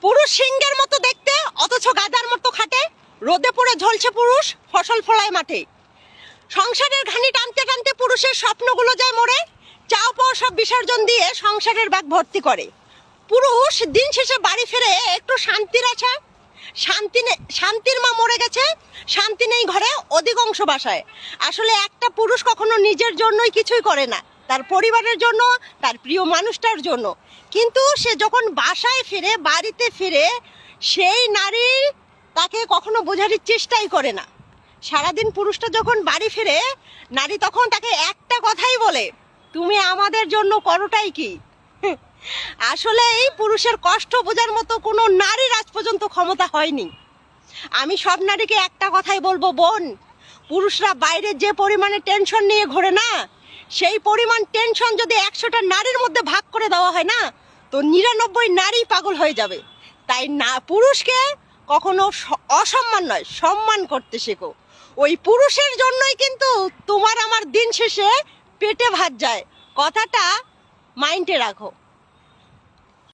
পুরুষ সিংহের মতো দেখতে, অথচ গাদার মতো খাটে। রোদে পড়ে ঝলছে পুরুষ, ফসল ফলায় মাঠে। সংসারের ঘানি টানতে টানতে পুরুষের স্বপ্নগুলো যায় মরে। চাও পাও সব বিসর্জন দিয়ে সংসারের ব্যাগ ভর্তি করে। পুরুষ দিন শেষে বাড়ি ফিরে, একটু শান্তির আছে শান্তি নে- শান্তির মা মরে গেছে, শান্তি নেই ঘরে, অধিকাংশ বাসায়। আসলে একটা পুরুষ কখনো নিজের জন্যই কিছুই করে না। তার পরিবারের জন্য, তার প্রিয় মানুষটার জন্য। কিন্তু সে যখন বাসায় ফিরে, বাড়িতে ফিরে, সেই নারী তাকে কখনো বোঝার চেষ্টাই করে না। সারাদিন পুরুষটা যখন বাড়ি ফিরে, নারী তখন তাকে একটা কথাই বলে, তুমি আমাদের জন্য করোটাই কি? আসলে এই পুরুষের কষ্ট বোঝার মতো কোনো নারীর আজ পর্যন্ত ক্ষমতা হয়নি। আমি সব নারীকে একটা কথাই বলব, বোন, পুরুষরা বাইরে যে পরিমাণে টেনশন নিয়ে ঘোরে না সেই পরিমাণ টেনশন যদি একশোটা নারীর মধ্যে ভাগ করে দেওয়া হয় না, তো নিরানব্বই নারী পাগল হয়ে যাবে। তাই না, পুরুষকে কখনো অসম্মান নয়, সম্মান করতে শেখো। ওই পুরুষের জন্যই কিন্তু তোমার আমার দিন শেষে পেটে ভাত যায়। কথাটা মাইন্ডে রাখো।